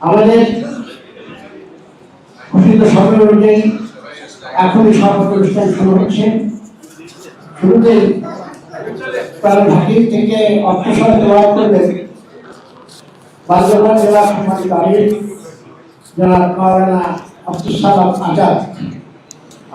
আমাদের এখনই সরকার অনুষ্ঠান শুরু হচ্ছে। শুরুতে তার ঘাটি থেকে সহায়তা দেওয়া করবেন বান্দরবান জেলা সম্মানিত আমির যারা মাওলানা আব্দুল সালাম আজাদ।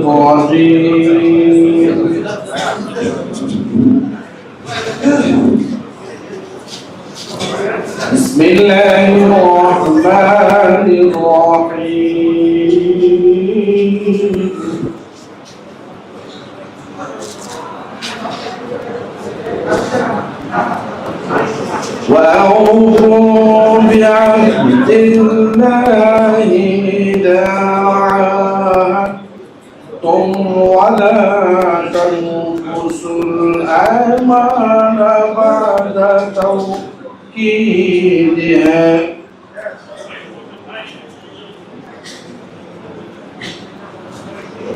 pode تنقصوا الأيمان بعد توكيدها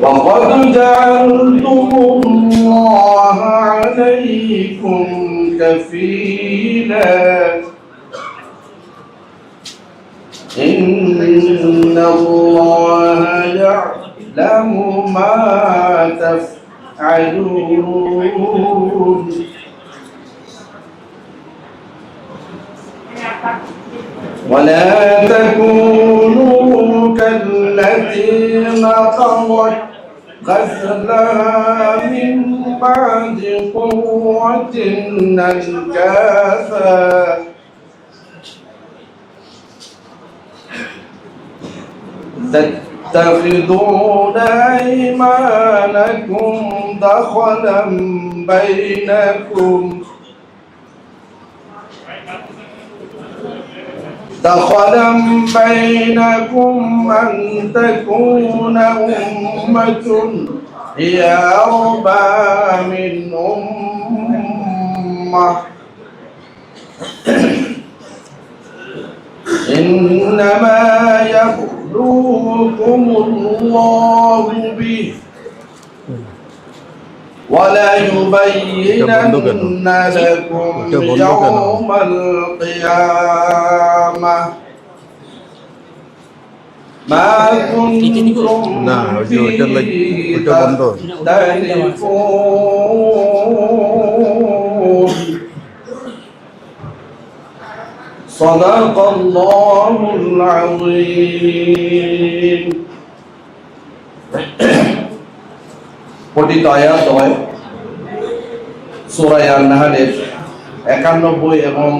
وقد جعلتم الله عليكم كفيلا إن الله يعلم ما تفعلون عدوٌ ولا تكونوا كالذين طغت غزلها من بعد قوة أنكافا ذكر تتخذون أيمانكم دخلا بينكم. دخلا بينكم أن تكون أمة هي أربى من أمة. إنما يبلوكم الله به وليبينن لكم يوم القيامة ما كنتم فيه تختلفون صدق الله العظيم পঠিত আয়াত হয় সুরায় নাহারের একানব্বই এবং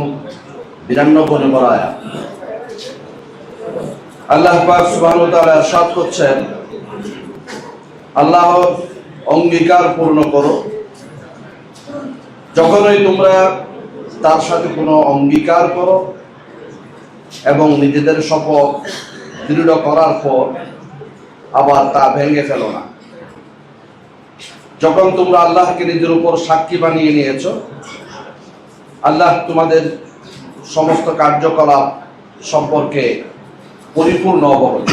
বিরানব্বই নম্বর আয়াত আল্লাহ পাক সুবহানাহু ওয়া তাআলা ارشاد করছেন আল্লাহ অঙ্গীকার পূর্ণ করো যখনই তোমরা তার সাথে কোনো অঙ্গীকার করো এবং নিজেদের শপথ দৃঢ় করার পর আবার তা ভেঙে ফেলো না। যখন তোমরা আল্লাহকে নিজের উপর সাক্ষী বানিয়ে নিয়েছো, আল্লাহ তোমাদের সমস্ত কার্যকলাপ সম্পর্কে পরিপূর্ণ অবগত।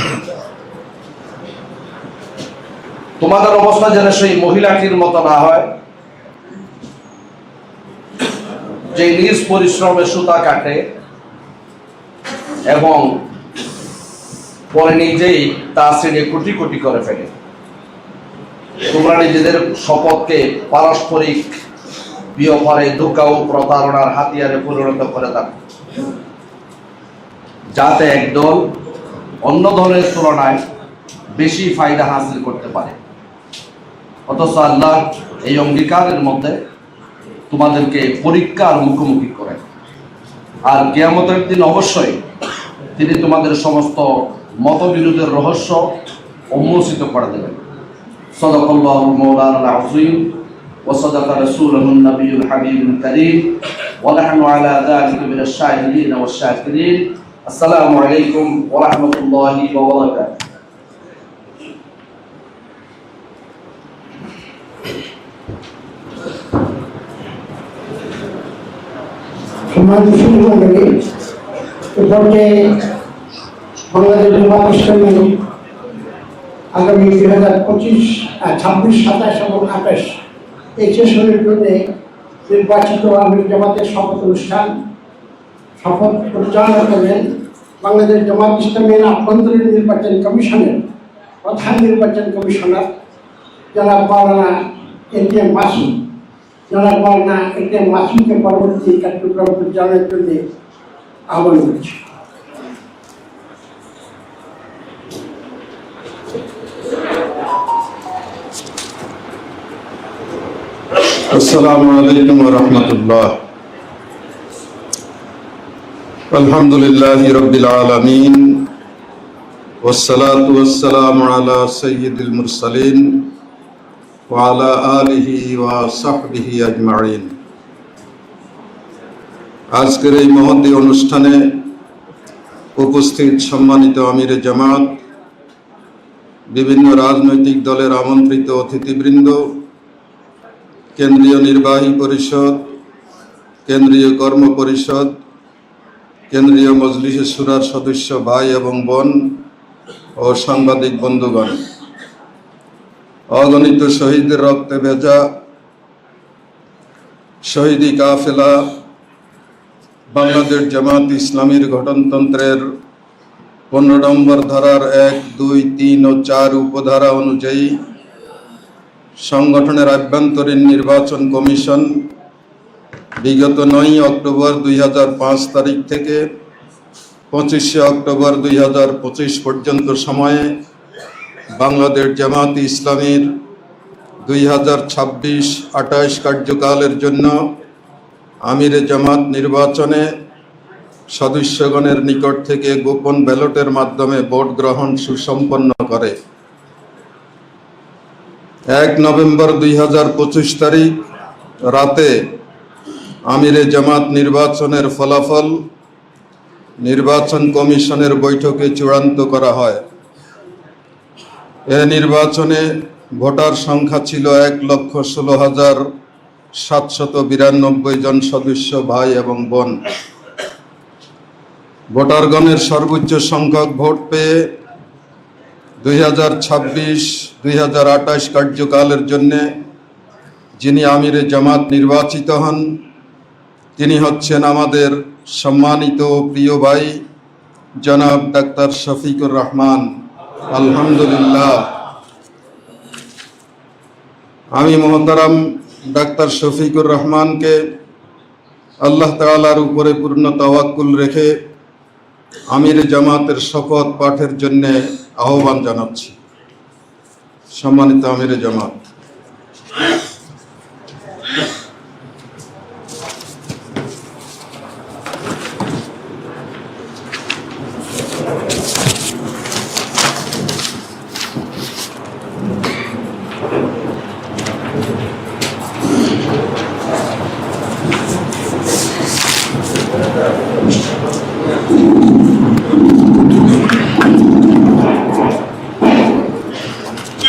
তোমাদের অবস্থা যেন সেই মহিলাটির মতো না হয়, যে নিজ পরিশ্রমে সুতা কাটে এবং পরে নিজেই তা শ্রেণি কোটি কোটি করে ফেলে। তোমরা নিজেদের শপথকে পারস্পরিক বিয়ফারে ধোকা ও প্রতারণার হাতিয়ারে পরিণত করে থাকো যাতে একদল অন্য দলের তুলনায় বেশি ফায়দা হাসিল করতে পারে। অথচ আল্লাহ এই অঙ্গীকারের মধ্যে তোমাদেরকে পরীক্ষার মুখোমুখি করে আর কেয়ামতের দিন অবশ্যই তিনি তোমাদের সমস্ত মতবিরোধের রহস্য উন্মোচিত করে দেবেন সদকল্লাহ মৌলানা العظيم وصدق رسوله النبي الحبيب الكريم ونحن على ذلك من الشاهدين والشاكرين السلام عليكم ورحمة الله وبركاته সম্মানিত সুন্দরী পর্যায়ে বাংলাদেশ জামাত ইসলামী আগামী দুই হাজার পঁচিশ ছাব্বিশ, সাতাশ এবং আঠাশ এই সেশনের জন্য নির্বাচিত আমির জামাতের শপথ অনুষ্ঠান, শপথ পরিচালনা করবেন বাংলাদেশ জামাত ইসলামের আভ্যন্তরীণ নির্বাচন কমিশনের প্রধান নির্বাচন কমিশনার যারা মাওলানা এ টি এম মাসুম যারা মাওলানা এ টি এম মাসুমকে পরবর্তী কার্যক্রম পরিচালনার জন্য عمل السلام عليكم ورحمة الله الحمد لله رب العالمين والصلاة والسلام على سيد المرسلين وعلى آله وصحبه أجمعين আজকের এই মহতী অনুষ্ঠানে উপস্থিত সম্মানিত আমিরে জামাত, বিভিন্ন রাজনৈতিক দলের আমন্ত্রিত অতিথিবৃন্দ, কেন্দ্রীয় নির্বাহী পরিষদ, কেন্দ্রীয় কর্ম পরিষদ, কেন্দ্রীয় মজলিসের সুরার সদস্য ভাই এবং বোন ও সাংবাদিক বন্ধুগণ। অগণিত শহীদের রক্তে ভেজা শহীদি কাফেলা বাংলাদেশ জামাত ইসলামীর গঠনতন্ত্রের পনেরো নম্বর ধারার এক, দুই, তিন ও চার উপধারা অনুযায়ী সংগঠনের আভ্যন্তরীণ নির্বাচন কমিশন বিগত নয় অক্টোবর দুই হাজার পাঁচ তারিখ থেকে পঁচিশে অক্টোবর দুই হাজার পঁচিশ পর্যন্ত সময়ে বাংলাদেশ জামাত ইসলামীর দুই হাজার ছাব্বিশ কার্যকালের জন্য আমিরে জামাত নির্বাচনে সদস্যগণের নিকট থেকে গোপন ব্যালটের মাধ্যমে ভোট গ্রহণ সুসম্পন্ন করে। এক নভেম্বর দুই হাজার পঁচিশ তারিখ রাতে আমিরে জামাত নির্বাচনের ফলাফল নির্বাচন কমিশনের বৈঠকে চূড়ান্ত করা হয়। এ নির্বাচনে ভোটার সংখ্যা ছিল এক লক্ষ ষোলো হাজার সাতশত বিরানব্বই জন সদস্য, ভাই এবং বোন। ভোটারগণের সর্বোচ্চ সংখ্যক ভোট পেয়ে দুই হাজার ছাব্বিশ, দুই হাজার আঠাশ কার্যকালের জন্য যিনি আমিরে জামাত নির্বাচিত হন, তিনি হচ্ছেন আমাদের সম্মানিত প্রিয় ভাই জনাব ডাক্তার শফিকুর রহমান। আলহামদুলিল্লাহ। আমি মহতারাম ডাক্তার শফিকুর রহমানকে আল্লাহ তালার উপরে পূর্ণ তাওয়াক্কুল রেখে আমির জামাতের শপথ পাঠের জন্য আহ্বান জানাচ্ছি। সম্মানিত আমির জামাত।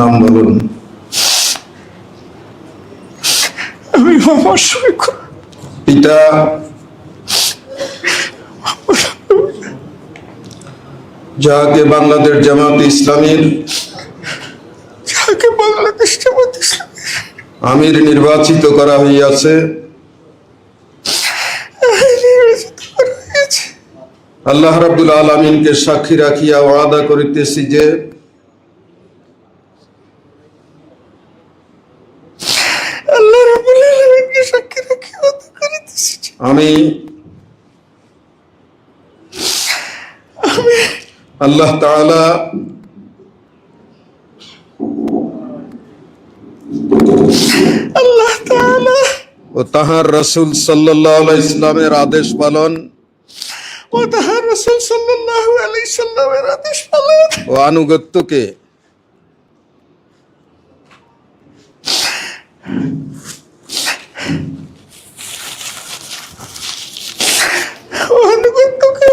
নাম বলুন। আমি পিতা। যাহাকে বাংলাদেশ জামাত ইসলামীর। যাকে বাংলাদেশ জামাত আমির নির্বাচিত করা হইয়াছে। আল্লাহ রাব্বুল আলমিনকে সাক্ষী রাখিয়া ওয়াদা করিতেছি যে আল্লাহ রাব্বুল আলামিনকে সাক্ষী রেখে কথা করিতেছি যে আমি আল্লাহ তাআলা আল্লাহ তাআলা ও তাহার রসুল সাল্লাহ ইসলামের আদেশ পালন। ও তাহার রাসূল সাল্লাল্লাহু আলাইহি সাল্লামের আদেশ পালন। ও আনুগত্যকে ও আনুগত্যকে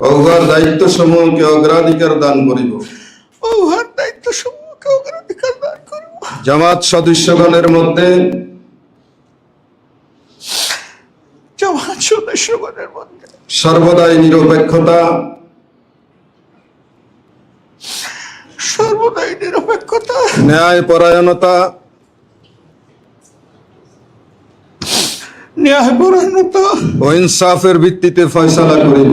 ও উহার দায়িত্ব সমূহকে অগ্রাধিকার দান করিব। ও উহার দায়িত্ব সমূহকে অগ্রাধিকার দান করিব। জামাত সদস্যগণের মধ্যে জামাত সদস্যগণের মধ্যে সর্বদাই নিরপেক্ষতা সর্বদাই নিরপেক্ষতা ন্যায় পরায়ণতা ন্যায়পরায়ণতা ও ইনসাফের ভিত্তিতে ফয়সালা করিব।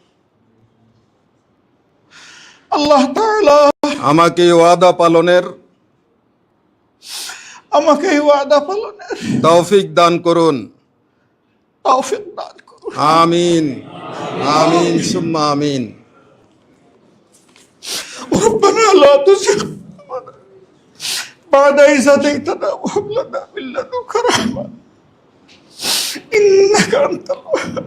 আল্লাহ তাআলা আমাকে ওয়াদা পালনের আমাকে এই ওয়াদা পালনের তৌফিক দান করুন তৌফিক দান করুন আমিন আমিন সুম্মা আমিন ربنا لا تزغ قلوبنا بعد إذ هديتنا وهب لنا من لدنك رحمة إنك أنت الوهاب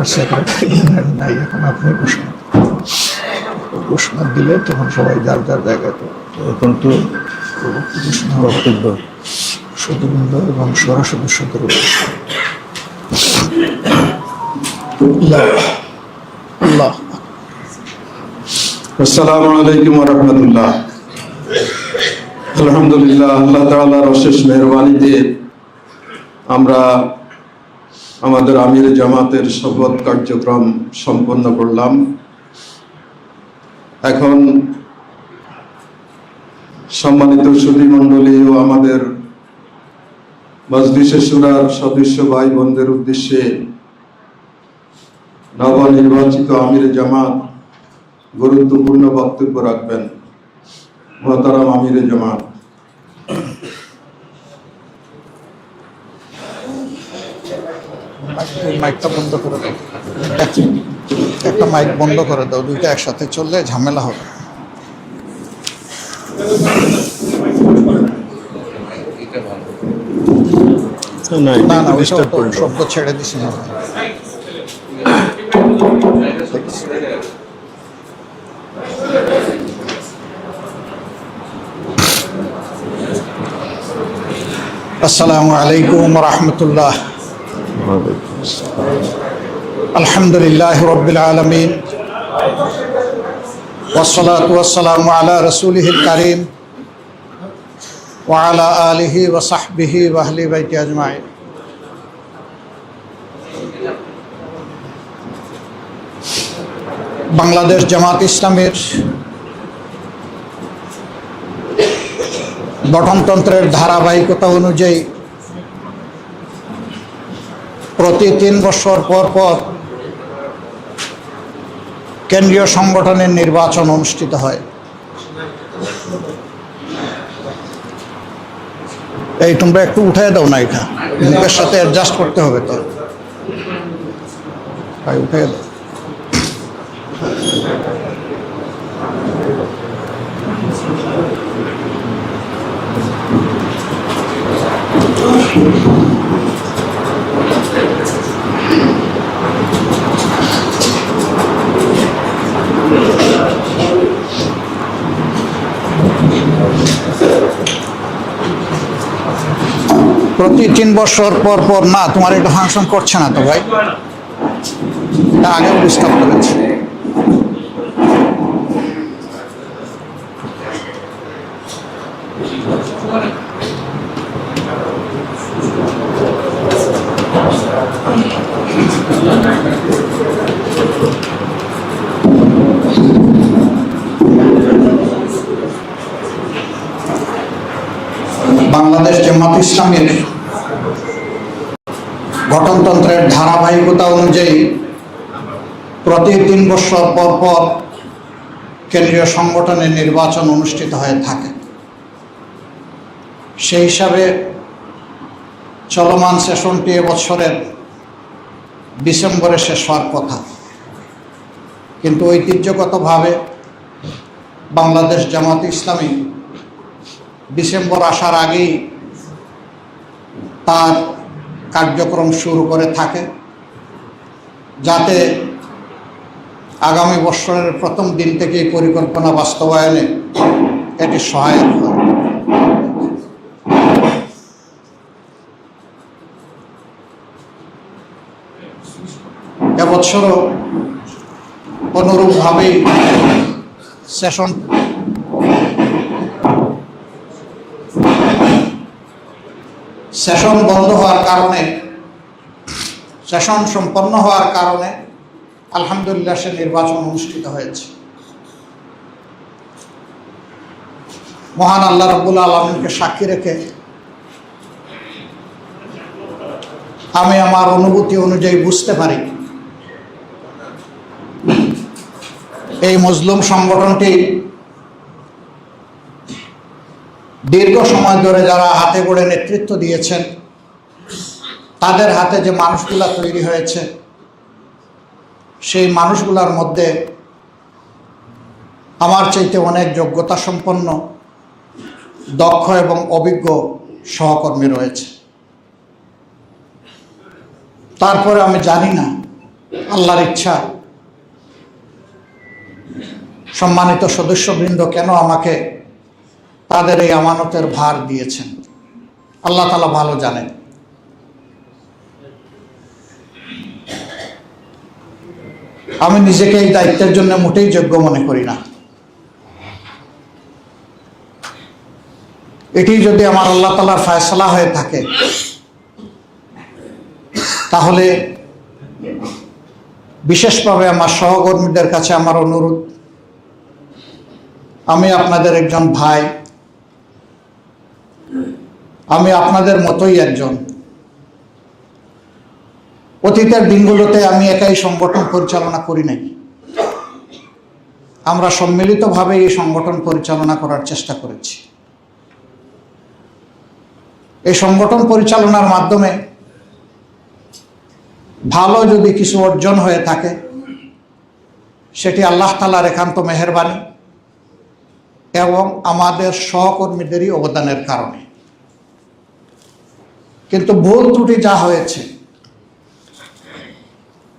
জেনারেল নাই, এখন আপনি ঘোষণা ঘোষণা দিলে তখন সবাই যার যার জায়গায় এখন তো ঘোষণা বক্তব্য সদবৃন্দ এবং সরা সদস্যদের আল্লাহ। আসসালামু আলাইকুম রহমতুল্লাহ। আলহামদুলিল্লাহ, আল্লাহ তাআলার অশেষ মেহরবানিতে আমরা আমাদের আমির জামাতের শপথ কার্যক্রম সম্পন্ন করলাম। এখন সম্মানিত সুধী মণ্ডলী ও আমাদের মজলিসে সুরার সদস্য ভাই বোনদের উদ্দেশ্যে নবনির্বাচিত আমির জামাত গুরুত্বপূর্ণ বক্তব্য রাখবেন। মহতারাম আমিরে জামাত। মাইক- মাইকটা বন্ধ করে দাও। একটা মাইক বন্ধ করে দাও দুইটা একসাথে চললে ঝামেলা হবে। না না ওইটা তো শব্দ ছেড়ে দিছি না। আসসালামু আলাইকুম রহমতুল্লাহ। আলহামদুলিল্লাহ রবিল আলমিন والصلاة والسلام على رسوله الكريم وعلى آله وصحبه وأهل بيته أجمعين বাংলাদেশ জামাত ইসলামের গঠনতন্ত্রের ধারাবাহিকতা অনুযায়ী প্রতি তিন বছর পর পর কেন্দ্রীয় সংগঠনের নির্বাচন অনুষ্ঠিত হয়। এই তোমরা একটু উঠে দাও না এটা। মুখের সাথে অ্যাডজাস্ট করতে হবে তো। উঠে দাও। প্রতি তিন বছর পর পর না, তোমার এটা ফাংশন করছে না তো ভাই? আগেও ডিস্টার্ব করেছে। বাংলাদেশ জামাত ইসলামের গঠনতন্ত্রের ধারাবাহিকতা অনুযায়ী প্রতি তিন বছর পর পর কেন্দ্রীয় সংগঠনের নির্বাচন অনুষ্ঠিত হয়ে থাকে। সেই হিসাবে চলমান সেশনটি এবছরের ডিসেম্বরে শেষ হওয়ার কথা। কিন্তু ঐতিহ্যগতভাবে বাংলাদেশ জামাত ইসলামী ডিসেম্বর আসার আগেই তার কার্যক্রম শুরু করে থাকে। যাতে আগামী বছরের প্রথম দিন থেকেই পরিকল্পনা বাস্তবায়নে এটি সহায়ক হয়। এবছরও অনুরূপভাবেই সেশন সেশন বন্ধ হওয়ার কারণে সেশন সম্পন্ন হওয়ার কারণে আলহামদুলিল্লাহ সে নির্বাচন অনুষ্ঠিত হয়েছে। মহান আল্লাহ রব্বুল আলমীকে সাক্ষী রেখে আমি আমার অনুভূতি অনুযায়ী বুঝতে পারি। এই মজলুম সংগঠনটি দীর্ঘ সময় ধরে যারা হাতে গড়ে নেতৃত্ব দিয়েছেন তাদের হাতে যে মানুষগুলা তৈরি হয়েছে, সেই মানুষগুলার মধ্যে আমার চাইতে অনেক যোগ্যতা সম্পন্ন দক্ষ এবং অভিজ্ঞ সহকর্মী রয়েছে। তারপরে আমি জানি না, আল্লাহর ইচ্ছা, সম্মানিত সদস্যবৃন্দ কেন আমাকে তাদের এই আমানতের ভার দিয়েছেন। আল্লাহ তালা ভালো জানেন। আমি নিজেকে এই দায়িত্বের জন্য মোটেই যোগ্য মনে করি না। এটি যদি আমার আল্লাহ তালার ফয়সলা হয়ে থাকে, তাহলে বিশেষভাবে আমার সহকর্মীদের কাছে আমার অনুরোধ, আমি আপনাদের একজন ভাই, আমি আপনাদের মতোই একজন। অতীতের দিনগুলোতে আমি একাই সংগঠন পরিচালনা করি নাই। আমরা সম্মিলিতভাবে এই সংগঠন পরিচালনা করার চেষ্টা করেছি। এই সংগঠন পরিচালনার মাধ্যমে ভালো যদি কিছু অর্জন হয়ে থাকে, সেটি আল্লাহ তালার একান্ত মেহরবানি এবং আমাদের সহকর্মীদেরই অবদানের কারণে। কিন্তু ভুল ত্রুটি যা হয়েছে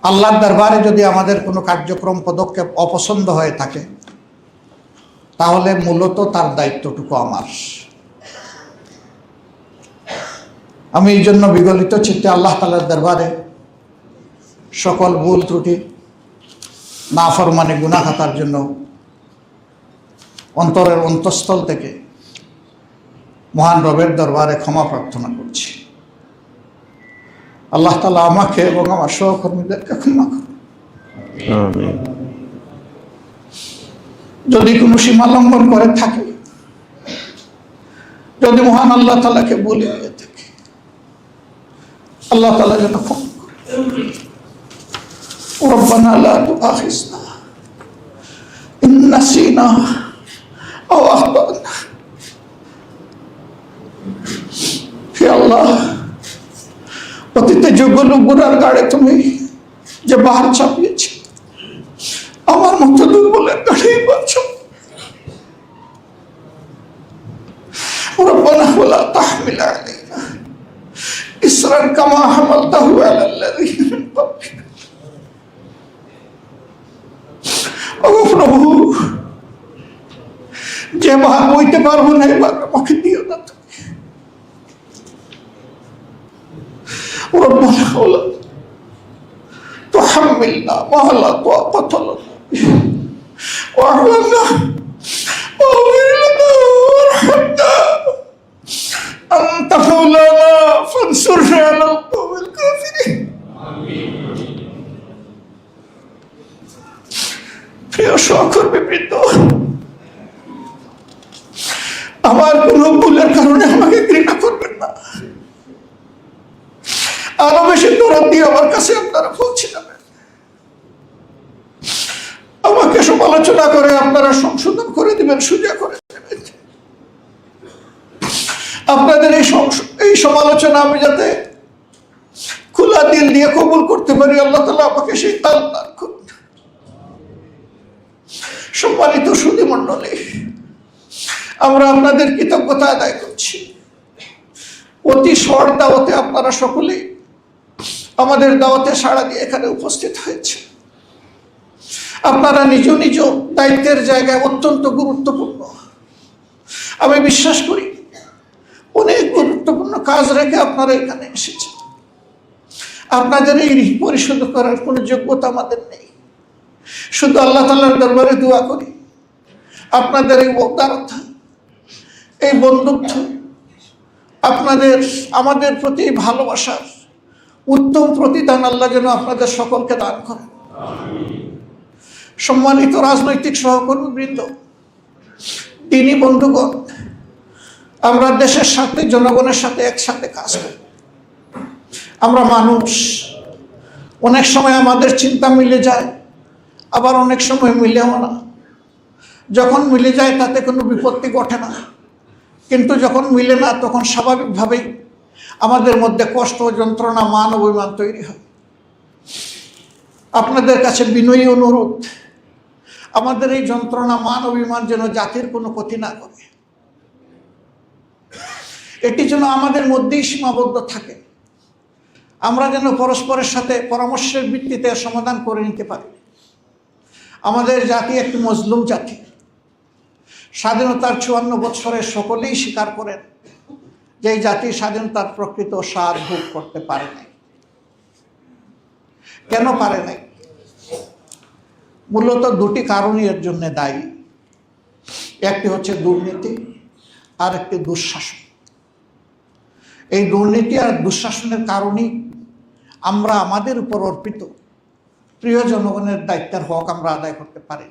আল্লাহর দরবারে যদি আমাদের কোনো কার্যক্রম, পদক্ষেপ অপছন্দ হয়ে থাকে, তাহলে মূলত তার দায়িত্বটুকু আমার। আমি এই জন্য বিগলিত চিত্তে আল্লাহ তালার দরবারে সকল ভুল ত্রুটি না ফরমানে গুণাখাতার জন্য অন্তরের অন্তঃস্থল থেকে মহান রবের দরবারে ক্ষমা প্রার্থনা করছি। আল্লাহ তালা আমাকে এবং আমার সহকর্মীদেরকে ক্ষমা করুন যদি কোনো সীমা লঙ্ঘন করে থাকে যদি মহান আল্লাহ তালাকে বলে দিয়ে থাকে আল্লাহ তালা যেন ক্ষমা করে ربنا لا تؤاخذنا إن نسينا أو أخطأنا হে আল্লাহ অতীতে যোগ্য গুণার গাড়ে তুমি যে বাহার চাপিয়েছ আমার মতো দুর্বলের গাড়ি পাচ্ছ ربنا ولا تحمل علينا إسرا كما حملته على الذين من قبلنا ও প্রভু যে ভার বইতে পারবো না এবার আমাকে দিও না ربنا ولا تحملنا ما لا طاقة لنا به واعف عنا واغفر لنا وارحمنا أنت مولانا فانصرنا على القوم الكافرين প্রিয় সহকর্মী বৃন্দ আমার কোনো ভুলের কারণে আমাকে ঘৃণা করবেন না আরও বেশি দরদ দিয়ে আমার কাছে আপনারা পৌঁছে যাবেন আমাকে সমালোচনা করে আপনারা সংশোধন করে দিবেন, সুজা করে দেবেন। আপনাদের এই এই সমালোচনা আমি যাতে খোলা দিল দিয়ে কবুল করতে পারি, আল্লাহ তালা আমাকে সেই তাল দান করুন। সম্মানিত সুদী মণ্ডলী আমরা আপনাদের কৃতজ্ঞতা আদায় করছি। অতি শর্ট দাওয়াতে আপনারা সকলেই আমাদের দাওয়াতে সাড়া দিয়ে এখানে উপস্থিত হয়েছে। আপনারা নিজ নিজ দায়িত্বের জায়গায় অত্যন্ত গুরুত্বপূর্ণ। আমি বিশ্বাস করি, অনেক গুরুত্বপূর্ণ কাজ রেখে আপনারা এখানে এসেছেন। আপনাদের এই ঋণ পরিশোধ করার কোনো যোগ্যতা আমাদের নেই। শুধু আল্লাহ তাল্লাহর দরবারে দোয়া করি, আপনাদের এই উদারতা এই বন্ধুত্ব, আপনাদের, আমাদের প্রতি ভালোবাসার উত্তম প্রতিদান আল্লাহ যেন আপনাদের সকলকে দান করেন। সম্মানিত রাজনৈতিক সহকর্মী বৃন্দ, তিনি বন্ধুগণ, আমরা দেশের সাথে, জনগণের সাথে একসাথে কাজ করি। আমরা মানুষ, অনেক সময় আমাদের চিন্তা মিলে যায়, আবার অনেক সময় মিলেও না। যখন মিলে যায় তাতে কোনো বিপত্তি ঘটে না। কিন্তু যখন মিলে না, তখন স্বাভাবিকভাবেই আমাদের মধ্যে কষ্ট, যন্ত্রণা, মান অভিমান তৈরি হয়। আপনাদের কাছে বিনয়ী অনুরোধ, আমাদের এই যন্ত্রণা, মান অভিমান যেন জাতির কোনো ক্ষতি না করে। এটি যেন আমাদের মধ্যেই সীমাবদ্ধ থাকে। আমরা যেন পরস্পরের সাথে পরামর্শের ভিত্তিতে সমাধান করে নিতে পারি। আমাদের জাতি একটি মজলুম জাতি। স্বাধীনতার চুয়ান্ন বৎসরে সকলেই স্বীকার করেন যে এই জাতি স্বাধীনতার প্রকৃত স্বাদ ভোগ করতে পারে নাই। কেন পারে নাই? মূলত দুটি কারণই এর জন্য দায়ী। একটি হচ্ছে দুর্নীতি, আর একটি দুঃশাসন। এই দুর্নীতি আর দুঃশাসনের কারণেই আমরা আমাদের উপর অর্পিত প্রিয় জনগণের দায়িত্বের হক আমরা আদায় করতে পারি।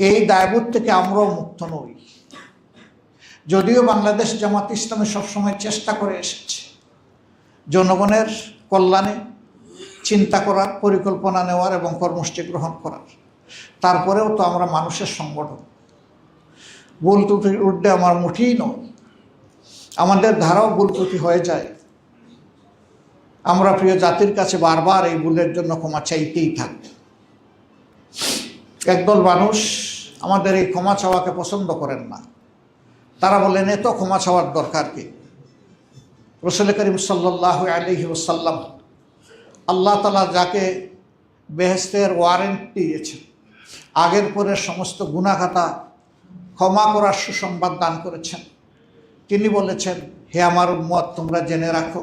এই দায়বোধ থেকে আমরাও মুক্ত নই। যদিও বাংলাদেশ জামাত ইসলামে সবসময় চেষ্টা করে এসেছে। জনগণের কল্যাণে চিন্তা করার, পরিকল্পনা নেওয়ার এবং কর্মসূচি গ্রহণ করার। তারপরেও তো আমরা মানুষের সংগঠন। ভুল ত্রুটির ঊর্ধ্বে আমার মুঠেই নয়। আমাদের ধারাও ভুল ত্রুটি হয়ে যায়। আমরা প্রিয় জাতির কাছে বারবার এই ভুলের জন্য ক্ষমা চাইতেই থাকব একদল মানুষ আমাদের এই ক্ষমা চাওয়াকে পছন্দ করেন না। তারা বলেন এত ক্ষমা চাওয়ার দরকার কি? রসুল করিম সাল্লাহ আলহি ওসাল্লাম আল্লাহ তালা যাকে বেহেস্তের ওয়ারেন্ট দিয়েছেন, আগের পরের সমস্ত গুণাখাতা ক্ষমা করার সুসংবাদ দান করেছেন। তিনি বলেছেন, হে আমার মত তোমরা জেনে রাখো,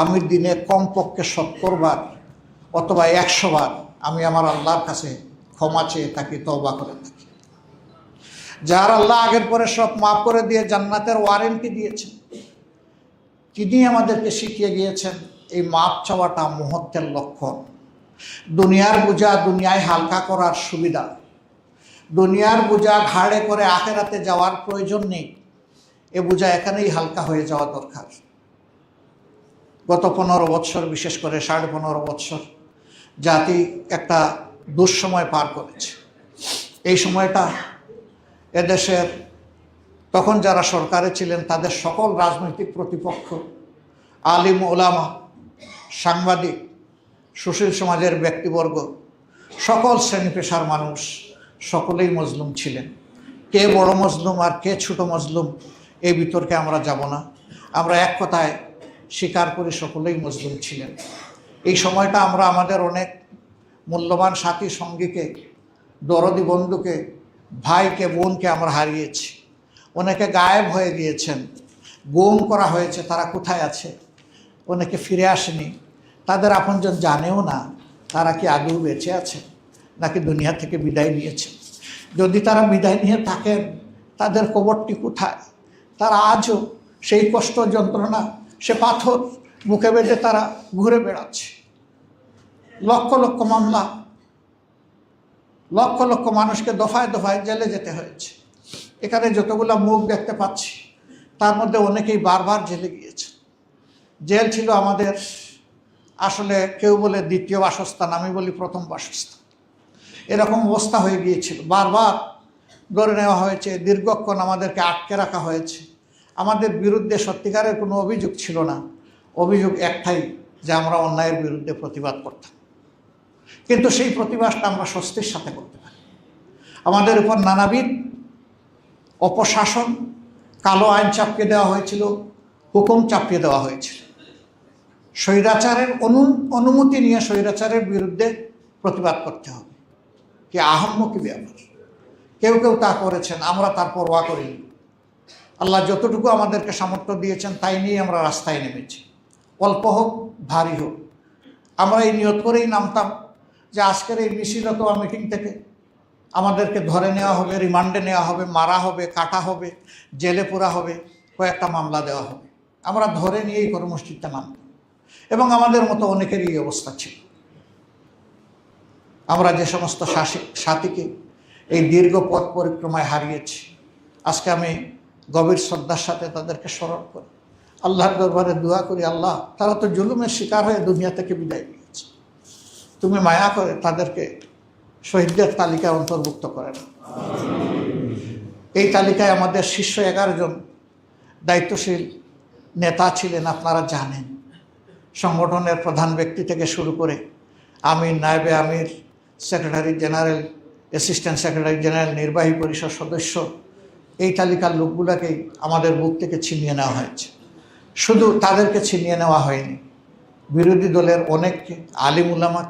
আমি দিনে কমপক্ষে সত্তর বার অথবা একশো বার আমি আমার আল্লাহর কাছে ক্ষমা চেয়ে থাকি তওবা করে থাকি। যার আল্লাহ আগের পরে সব মাফ করে দিয়ে জান্নাতের ওয়ারেন্টি দিয়েছেন। তিনি আমাদেরকে শিখিয়ে গিয়েছেন এই মাপ চাওয়াটা মুহূর্তের লক্ষণ। দুনিয়ার বোঝা দুনিয়ায় হালকা করার সুবিধা। দুনিয়ার বোঝা ঘাড়ে করে আখেরাতে যাওয়ার প্রয়োজন নেই। এ বোঝা এখানেই হালকা হয়ে যাওয়া দরকার। গত পনেরো বৎসর, বিশেষ করে সাড়ে পনেরো বৎসর, জাতি একটা দুঃসময় পার করেছে। এই সময়টা এদেশের তখন যারা সরকারে ছিলেন, তাদের সকল রাজনৈতিক প্রতিপক্ষ, আলিম ওলামা সাংবাদিক, সুশীল সমাজের ব্যক্তিবর্গ, সকল শ্রেণি পেশার মানুষ সকলেই মজলুম ছিলেন। কে বড় মজলুম আর কে ছোট মজলুম এই বিতর্কে আমরা যাব না। আমরা এক কথায় স্বীকার করি সকলেই মজলুম ছিলেন। এই সময়টা আমরা আমাদের অনেক মূল্যবান সাথী সঙ্গীকে, দরদি বন্ধুকে ভাইকে, বোনকে আমরা হারিয়েছি। অনেকে গায়েব হয়ে গিয়েছেন। গুম করা হয়েছে, তারা কোথায় আছে? অনেকে ফিরে আসেনি। তাদের আপনজন জানেও না, তারা কি আগেও বেঁচে আছে, নাকি দুনিয়া থেকে বিদায় নিয়েছে? যদি তারা বিদায় নিয়ে থাকেন, তাদের কবরটি কোথায়? তারা আজও সেই কষ্ট, যন্ত্রণা, সে পাথর মুখে বেঁধে তারা ঘুরে বেড়াচ্ছে। লক্ষ লক্ষ মামলা লক্ষ লক্ষ মানুষকে দফায় দফায় জেলে যেতে হয়েছে। এখানে যতগুলো মুখ দেখতে পাচ্ছি, তার মধ্যে অনেকেই বারবার জেলে গিয়েছে। জেল ছিল আমাদের আসলে কেউ বলে দ্বিতীয় বাসস্থান, আমি বলি প্রথম বাসস্থান। এরকম অবস্থা হয়ে গিয়েছিল। বারবার ধরে নেওয়া হয়েছে, দীর্ঘক্ষণ আমাদেরকে আটকে রাখা হয়েছে। আমাদের বিরুদ্ধে সত্যিকারের কোনো অভিযোগ ছিল না। অভিযোগ একটাই, যে আমরা অন্যায়ের বিরুদ্ধে প্রতিবাদ করতাম। কিন্তু সেই প্রতিবাদটা আমরা স্বস্তির সাথে করতে পারি। আমাদের উপর নানাবিধ অপশাসন, কালো আইন চাপিয়ে দেওয়া হয়েছিল, হুকুম চাপিয়ে দেওয়া হয়েছিল। স্বৈরাচারের অনু, অনুমতি নিয়ে স্বৈরাচারের বিরুদ্ধে প্রতিবাদ করতে হবে। কি আহম্মকি ব্যাপার। কেউ কেউ তা করেছেন, আমরা তার পরোয়া করিনি। আল্লাহ যতটুকু আমাদেরকে সামর্থ্য দিয়েছেন, তাই নিয়ে আমরা রাস্তায় নেমেছি। অল্প হোক, ভারী হোক। আমরা এই নিয়ত করেই নামতাম। যে আজকের এই মিছিল অথবা মিটিং থেকে আমাদেরকে ধরে নেওয়া হবে, রিমান্ডে নেওয়া হবে, মারা হবে, কাটা হবে, জেলে পোড়া হবে, কয়েকটা মামলা দেওয়া হবে। আমরা ধরে নিয়েই কর্মসূচিতে নামতাম এবং আমাদের মতো অনেকেরই এই অবস্থা ছিল। আমরা যে সমস্ত সাথীকে এই দীর্ঘ পথ পরিক্রমায় হারিয়েছি, আজকে আমি গভীর শ্রদ্ধার সাথে তাদেরকে স্মরণ করি। আল্লাহর দরবারে দোয়া করি, আল্লাহ, তারা তো জুলুমের শিকার হয়ে দুনিয়া থেকে বিদায় তুমি মায়া করে তাদেরকে শহীদদের তালিকায় অন্তর্ভুক্ত করে না এই তালিকায় আমাদের শীর্ষ এগারো জন দায়িত্বশীল নেতা ছিলেন, আপনারা জানেন। সংগঠনের প্রধান ব্যক্তি থেকে শুরু করে আমির, নায়েবে আমির, secretary general, assistant secretary general, নির্বাহী পরিষদ সদস্য, এই তালিকার লোকগুলোকেই আমাদের বুক থেকে ছিনিয়ে নেওয়া হয়েছে। শুধু তাদেরকে ছিনিয়ে নেওয়া হয়নি, বিরোধী দলের অনেককে আলিম উলামা